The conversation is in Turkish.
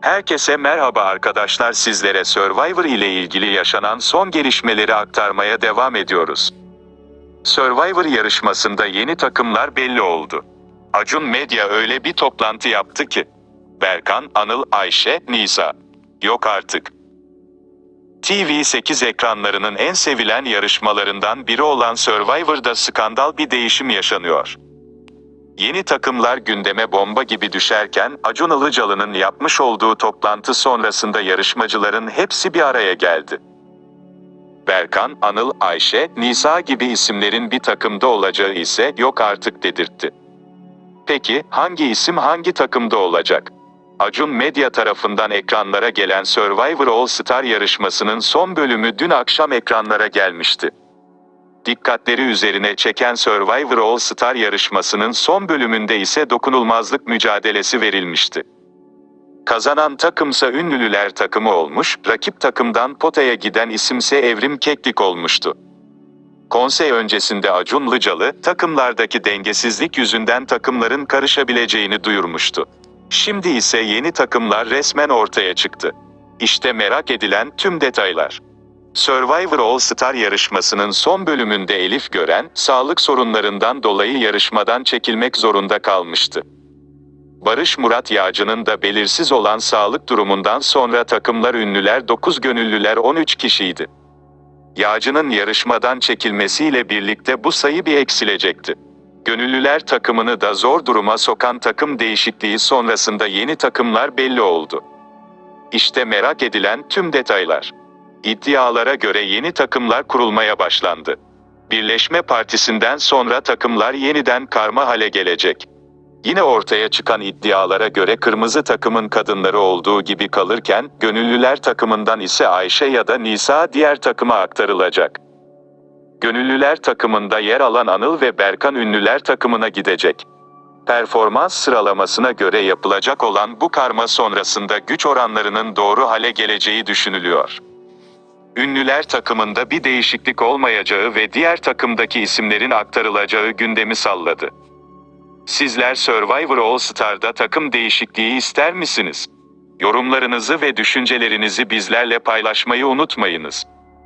Herkese merhaba arkadaşlar sizlere Survivor ile ilgili yaşanan son gelişmeleri aktarmaya devam ediyoruz. Survivor yarışmasında yeni takımlar belli oldu. Acun Medya öyle bir toplantı yaptı ki. Berkan, Anıl, Ayşe, Nisa. Yok artık. TV8 ekranlarının en sevilen yarışmalarından biri olan Survivor'da skandal bir değişim yaşanıyor. Yeni takımlar gündeme bomba gibi düşerken Acun Ilıcalı'nın yapmış olduğu toplantı sonrasında yarışmacıların hepsi bir araya geldi. Berkan, Anıl, Ayşe, Nisa gibi isimlerin bir takımda olacağı ise yok artık dedirtti. Peki hangi isim hangi takımda olacak? Acun Medya tarafından ekranlara gelen Survivor All Star yarışmasının son bölümü dün akşam ekranlara gelmişti. Dikkatleri üzerine çeken Survivor All Star yarışmasının son bölümünde ise dokunulmazlık mücadelesi verilmişti. Kazanan takımsa ünlülüler takımı olmuş, rakip takımdan potaya giden isimse Evrim Keklik olmuştu. Konsey öncesinde Acun Ilıcalı, takımlardaki dengesizlik yüzünden takımların karışabileceğini duyurmuştu. Şimdi ise yeni takımlar resmen ortaya çıktı. İşte merak edilen tüm detaylar. Survivor All Star yarışmasının son bölümünde Elif Gören, sağlık sorunlarından dolayı yarışmadan çekilmek zorunda kalmıştı. Barış Murat Yağcı'nın da belirsiz olan sağlık durumundan sonra takımlar ünlüler 9 gönüllüler 13 kişiydi. Yağcı'nın yarışmadan çekilmesiyle birlikte bu sayı bir eksilecekti. Gönüllüler takımını da zor duruma sokan takım değişikliği sonrasında yeni takımlar belli oldu. İşte merak edilen tüm detaylar. İddialara göre yeni takımlar kurulmaya başlandı. Birleşme Partisi'nden sonra takımlar yeniden karma hale gelecek. Yine ortaya çıkan iddialara göre kırmızı takımın kadınları olduğu gibi kalırken, gönüllüler takımından ise Ayşe ya da Nisa diğer takıma aktarılacak. Gönüllüler takımında yer alan Anıl ve Berkan ünlüler takımına gidecek. Performans sıralamasına göre yapılacak olan bu karma sonrasında güç oranlarının doğru hale geleceği düşünülüyor. Ünlüler takımında bir değişiklik olmayacağı ve diğer takımdaki isimlerin aktarılacağı gündemi salladı. Sizler Survivor All Star'da takım değişikliği ister misiniz? Yorumlarınızı ve düşüncelerinizi bizlerle paylaşmayı unutmayınız.